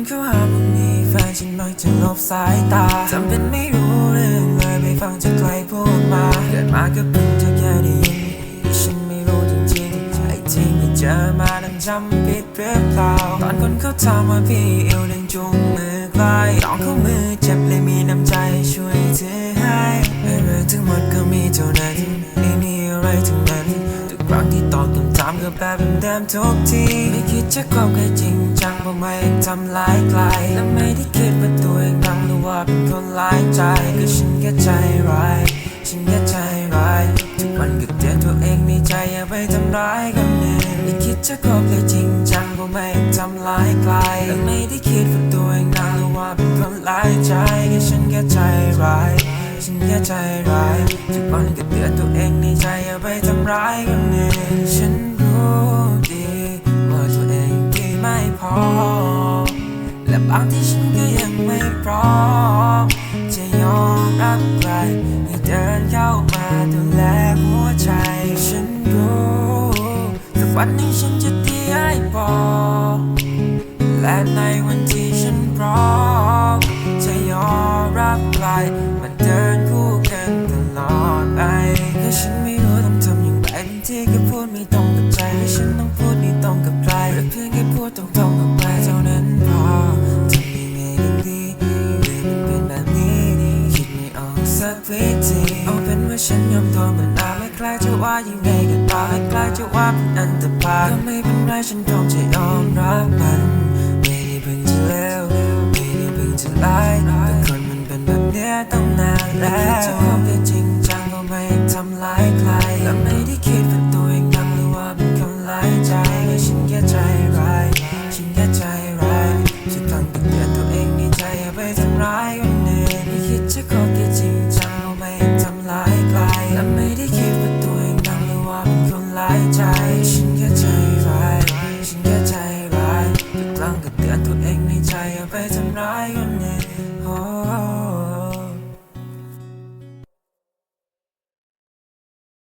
นเข้าหาคนมีแฟนฉันมักจะงบสายตาจำเป็นไม่รู้เรื่องเลยไม่ฟังจากใครพูดมาเกิดมาก็เพิ่งจะแค่ได้ยินฉันไม่รู้จริงๆไอ้ที่ไม่เจอมานั้นจำผิดหรือเปล่าตอนคนเขาถามว่าพี่เอวดึงจุงมือใกล้น้องเขามือเจ็บเลยมีน้ำใจช่วยถือให้ไม่เรื่องทั้งหมดก็มีเท่านั้นไม่มีอะไรทั้งนั้น ทุกครั้งที่ตอบคำถามก็แบบเดิมทุกที ไม่คิดจะคบใครจริงจังเพราะไม่ทำร้ายใครและไม่ได้คิดว่าตัวเองดังหรือว่าเป็นคนร้ายใจก็ฉันแค่ใจร้ายฉันแค่ใจร้ายทุกวันก็เตือนตัวเองในใจอย่าไปทำร้ายคนเอื่นไม่คิดจะคบใครจริงจังเพราะไม่ทำร้ายใครและไม่ได้คิดว่าตัวเองดังหรือว่าเป็นคนร้ายใจก็ฉันแค่ใจร้าย ฉันแค่ใจร้ายทุกวันก็เตือนตัวเองในใจอย่าไปทำร้ายคนเอื่นฉันรู้ดีว่าตัวเองดีไม่พอ และบางที่ฉันก็ยังไม่พร้อมจะยอมรับใครให้เดินเข้ามาดูแลหัวใจ ฉันรู้แต่วันหนี้ฉันจะดีให้พอ ฉันไม่รู้ต้องทำอย่างไรบางทีก็พูดไม่ตรงกับใจและฉันต้องพูดไม่ตรงกับใครหรือเพียงแค่พูดตรงๆออกไปเท่านั้นพอทำยังไงกันดีหรือมันเป็นแบบนี้คิดไม่ออกสักวิธีเอาเป็นว่าฉันยอมตัวมันอาไม่คล้าจะว่ายังไงก็ตามไม่คล้ายจะว่าเป็นอันตรายก็ไม่เป็นไรฉันคงจะยอมรับมันไม่ได้เพิ่งจะเลวไม่ได้เพิ่งจะร้ายแต่คนมันเป็นแบบเนี้ยตั้งนานแล้วจะคบได้จริงจังก็ไม่ ทำร้ายใครและไม่ได้คิดว่าตัวเองดังหรือว่าเป็นคนร้ายใจแค่ฉันแค่ใจร้ายฉันแค่ใจร้ายฉันต้องเตือนตัวเองในใจอย่าไปทำร้ายคนอื่นไม่คิดจะขอแค่จริงจังเอาไม่ทำร้ายใครและไม่ได้คิดว่าตัวเองดังหรือว่าเป็นคนร้ายใจ